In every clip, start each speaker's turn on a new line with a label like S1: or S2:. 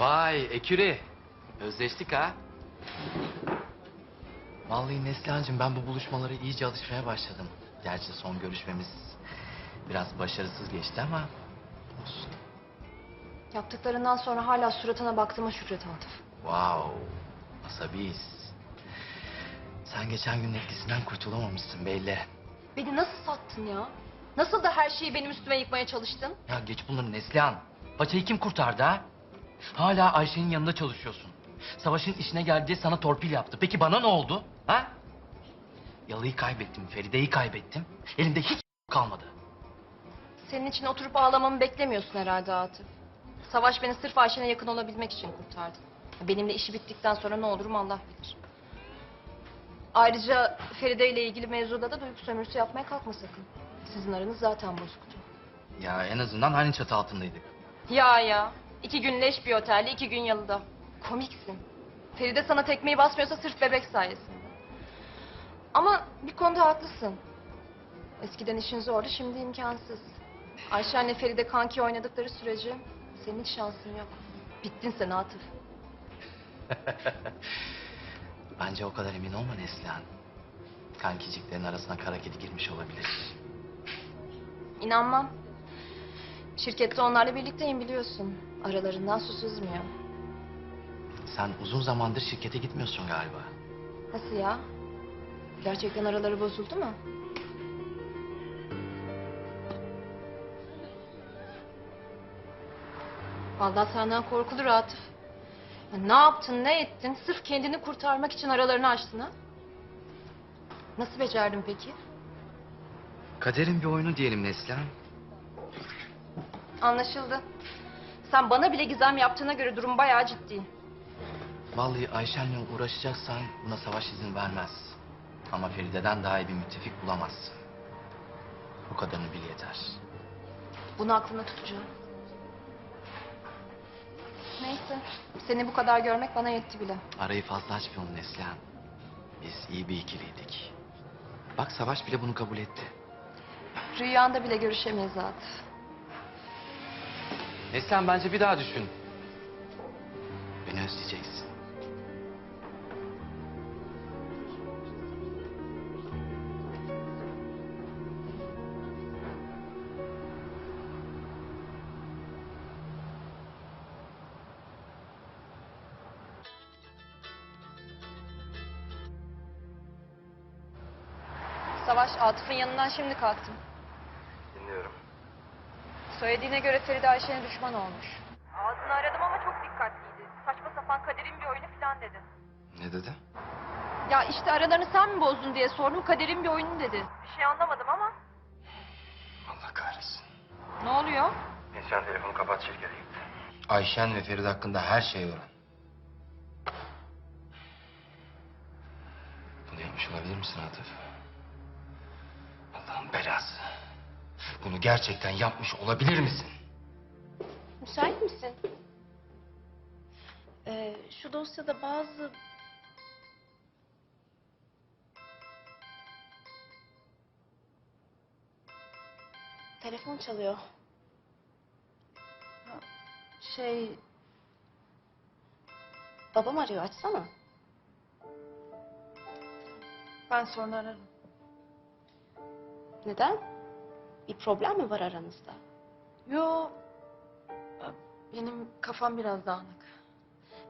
S1: Vay Eküri. Özleştik ha. Vallahi Neslihan'cığım ben bu buluşmalara iyice alışmaya başladım. Gerçi son görüşmemiz biraz başarısız geçti ama olsun.
S2: Yaptıklarından sonra hala suratına baktığıma şükret Atıf.
S1: Wow. Asabiyiz. Sen geçen gün etkisinden kurtulamamışsın belli.
S2: Beni nasıl sattın ya? Nasıl da her şeyi benim üstüme yıkmaya çalıştın?
S1: Ya geç bunları Neslihan. Paçayı kim kurtardı ha? Hala Ayşe'nin yanında çalışıyorsun. Savaş'ın işine geldi sana torpil yaptı. Peki bana ne oldu? Ha? Yalıyı kaybettim, Feride'yi kaybettim. Elimde hiç kalmadı.
S2: Senin için oturup ağlamamı beklemiyorsun herhalde Atıf. Savaş beni sırf Ayşe'ne yakın olabilmek için kurtardı. Benimle işi bittikten sonra ne olurum Allah bilir. Ayrıca Feride ile ilgili mevzuda da duygu sömürüsü yapmaya kalkma sakın. Sizin aranız zaten bozuktu.
S1: Ya en azından aynı çatı altındaydık.
S2: Ya ya. İki gün leş bir otelde, iki gün yalıda. Komiksin. Feride sana tekmeyi basmıyorsa sırf bebek sayesinde. Ama bir konuda haklısın. Eskiden işin zordu, şimdi imkansız. Ayşen'le Feride kanki oynadıkları sürece senin hiç şansın yok. Bittin sen Atıf.
S1: Bence o kadar emin olma Neslihan. Kankiciklerin arasına kara kedi girmiş olabilir.
S2: İnanmam. Şirkette onlarla birlikteyim biliyorsun. Aralarından su sızmıyor.
S1: Sen uzun zamandır şirkete gitmiyorsun galiba.
S2: Nasıl ya? Gerçekten araları bozuldu mu? Vallahi senden korkulur Atıf. Ya ne yaptın, ne ettin? Sırf kendini kurtarmak için aralarını açtın ha? Nasıl becerdin peki?
S1: Kaderin bir oyunu diyelim Neslihan.
S2: Anlaşıldı. Sen bana bile gizem yaptığına göre durum bayağı ciddi.
S1: Vallahi Ayşen'le uğraşacaksan buna savaş izin vermez. Ama Feride'den daha iyi bir müttefik bulamazsın. Bu kadarını bil yeter.
S2: Bunu aklımda tutacağım. Neyse. Seni bu kadar görmek bana yetti bile.
S1: Arayı fazla açmayalım Neslihan. Biz iyi bir ikiliydik. Bak Savaş bile bunu kabul etti.
S2: Rüyanda bile görüşemeyiz Atıf.
S1: Neslihan bence bir daha düşün. Beni özleyeceksin.
S2: Savaş Atıf'ın yanından şimdi kalktım. Söylediğine göre Feride Ayşe'ne düşman olmuş. Ağzını aradım ama çok dikkatliydi. Saçma sapan kaderin bir oyunu falan dedi.
S1: Ne dedi?
S2: Ya işte aralarını sen mi bozdun diye sordum kaderin bir oyunu dedi. Bir şey anlamadım ama.
S1: Allah kahretsin.
S2: Ne oluyor?
S3: Neslihan telefonu kapat şirkete gitti.
S1: Ayşen ve Feride hakkında her şeyi öğren. Bunu yapmış olabilir misin Atıf? Allah'ın belası. Bunu gerçekten yapmış olabilir misin?
S4: Müsait misin? Ee, şu dosyada bazı... Telefon çalıyor. Ha, Şey... Babam arıyor, açsana.
S2: Ben sonra ararım.
S4: Neden? Bir problem mi var aranızda?
S2: Yo. Benim kafam biraz dağınık.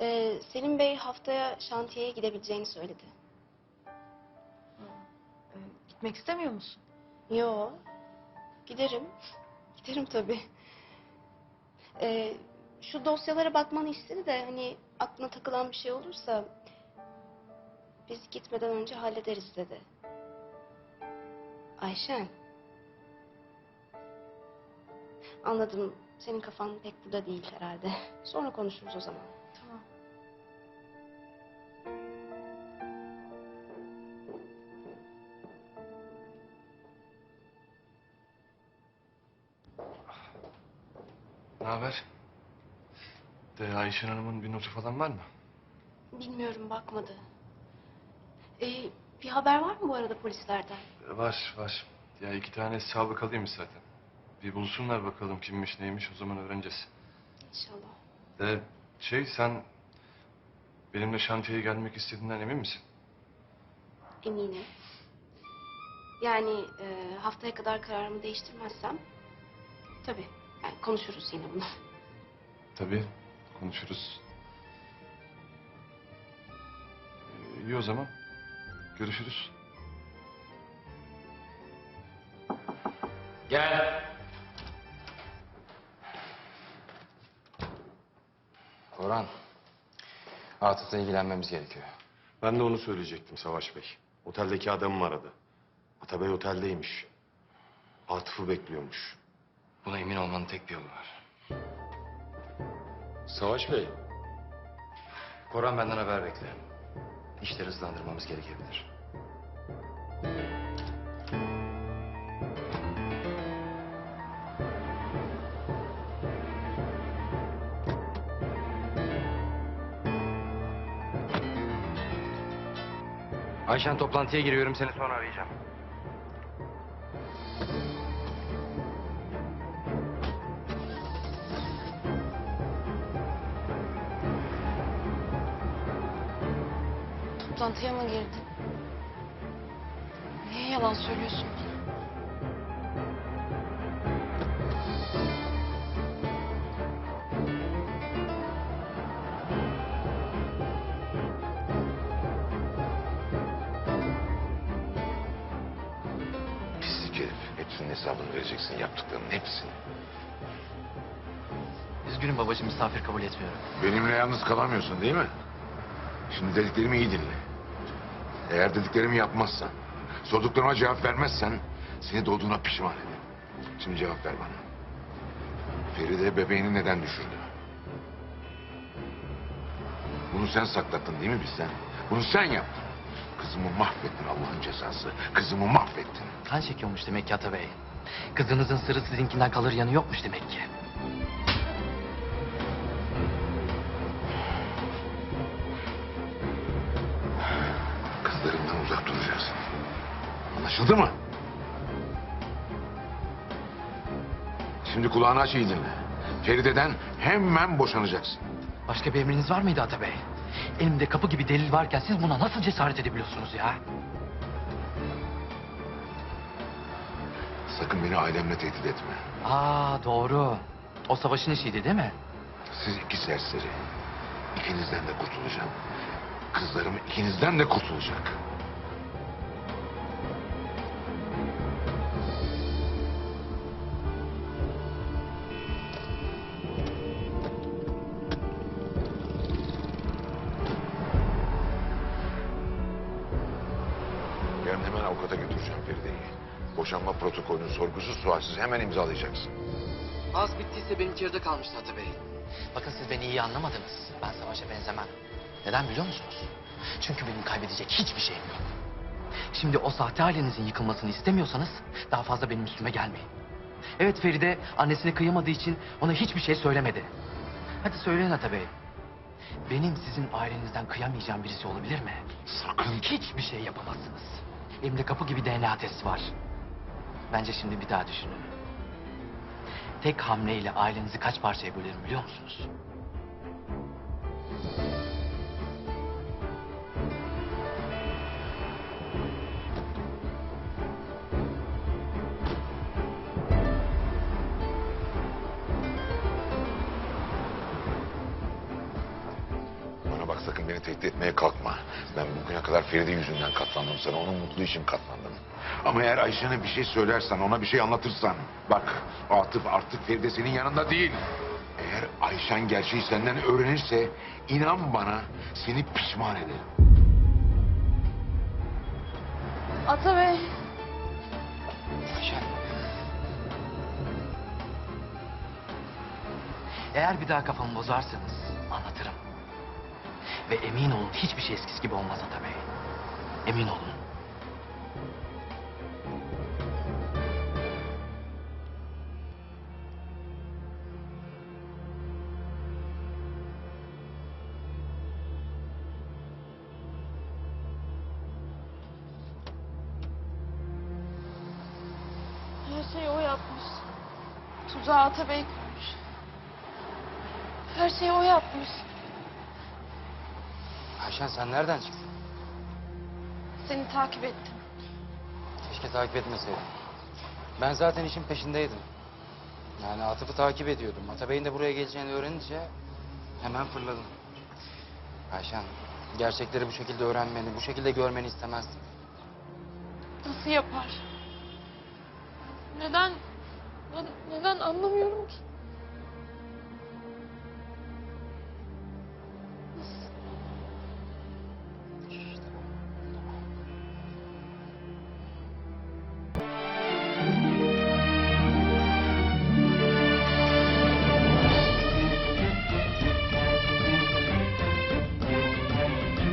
S4: Ee, Selim Bey haftaya şantiyeye gidebileceğini söyledi.
S2: Ee, gitmek istemiyor musun?
S4: Yo. Giderim. Giderim tabii. Ee, şu dosyalara bakmanı istedi de hani aklına takılan bir şey olursa biz gitmeden önce hallederiz dedi. Ayşen. Anladım. Senin kafan pek burada değil herhalde. Sonra konuşuruz o zaman.
S2: Tamam.
S5: Ne haber? De Ayşen Hanım'ın bir notu falan var mı?
S4: Bilmiyorum bakmadı. Ee, bir haber var mı bu arada polislerden?
S5: Var var. Ya iki tane sabıkalıymış zaten. Bir bulsunlar bakalım kimmiş neymiş o zaman öğreneceğiz.
S4: İnşallah.
S5: De Şey sen benimle şantiyeye gelmek istediğinden emin misin?
S4: Eminim. Yani e, haftaya kadar kararımı değiştirmezsem... Tabii yani konuşuruz yine bunu.
S5: Tabii konuşuruz. Ee, İyi o zaman. Görüşürüz.
S1: Gel.
S6: Orhan, Atıf'la ilgilenmemiz gerekiyor.
S3: Ben de onu söyleyecektim Savaş Bey. Oteldeki adamım aradı. Atabey oteldeymiş. Atıf'ı bekliyormuş.
S6: Buna emin olmanın tek bir yolu var.
S3: Savaş Bey.
S6: Koran benden haber bekle. İşleri hızlandırmamız gerekebilir. Ayşen toplantıya giriyorum seni sonra arayacağım.
S2: Toplantıya mı girdin? Niye yalan söylüyorsun
S7: hesabını vereceksin yaptıklarının hepsini.
S1: Üzgünüm babacığım misafir kabul etmiyorum.
S7: Benimle yalnız kalamıyorsun değil mi? Şimdi dediklerimi iyi dinle. Eğer dediklerimi yapmazsan, sorduklarıma cevap vermezsen seni doğduğuna pişman ederim. Şimdi cevap ver bana. Feride bebeğini neden düşürdü? Bunu sen saklattın değil mi bizden? Bunu sen yaptın. Kızımı mahvettin Allah'ın cezası. Kızımı mahvettin.
S1: Kan çekiyormuş demek ki Atabey. Kızınızın sırrı sizinkinden kalır yanı yokmuş demek ki.
S7: Kızlarımdan uzak duracaksın. Anlaşıldı mı? Şimdi kulağını aç iyi dinle. Feride'den hemen boşanacaksın.
S1: Başka bir emriniz var mıydı Atabey? Elimde kapı gibi delil varken siz buna nasıl cesaret edebiliyorsunuz ya?
S7: Sakın beni ailemle tehdit etme.
S1: Aa doğru. O savaşın işiydi değil mi?
S7: Siz iki serseri. İkinizden de kurtulacağım. Kızlarım ikinizden de kurtulacak. Yarın hemen avukata götüreceğim Feride'yi. Boşanma protokolünü sorgusuz sualsiz hemen imzalayacaksın.
S1: Az bittiyse benim içeride kalmıştı Atabey. Bakın siz beni iyi anlamadınız. Ben savaşa benzemem. Neden biliyor musunuz? Çünkü benim kaybedecek hiçbir şeyim yok. Şimdi o sahte ailenizin yıkılmasını istemiyorsanız daha fazla benim üstüme gelmeyin. Evet Feride annesine kıyamadığı için ona hiçbir şey söylemedi. Hadi söyleyin Atabey. Benim sizin ailenizden kıyamayacağım birisi olabilir mi?
S7: Sakın
S1: Hiçbir şey yapamazsınız. Elimde kapı gibi DNA testi var. Bence şimdi bir daha düşünün. Tek hamleyle ailenizi kaç parçaya bölerim biliyor musunuz?
S7: Bana bak sakın beni tehdit etmeye kalkma. Ben bugüne kadar Feride yüzünden katlandım sana. Onun mutlu için katlandım. Ama eğer Ayşe'ne bir şey söylersen, ona bir şey anlatırsan... Bak Atıf artık Feride senin yanında değil. Eğer Ayşen gerçeği senden öğrenirse... inan bana seni pişman ederim.
S2: Atabey.
S1: Ayşen. Eğer bir daha kafamı bozarsanız anlatırım. Ve emin olun hiçbir şey eskisi gibi olmaz Atabey. Emin olun.
S2: Yapmış. Tuzağı Atabey kurmuş. Her şeyi o yapmış.
S6: Ayşen sen nereden çıktın?
S2: Seni takip ettim.
S6: Keşke takip etmeseydin. Ben zaten işin peşindeydim. Yani Atıf'ı takip ediyordum. Atabey'in de buraya geleceğini öğrenince hemen fırladım. Ayşen, gerçekleri bu şekilde öğrenmeni, bu şekilde görmeni istemezdim.
S2: Nasıl yapar? Neden? Neden anlamıyorum ki.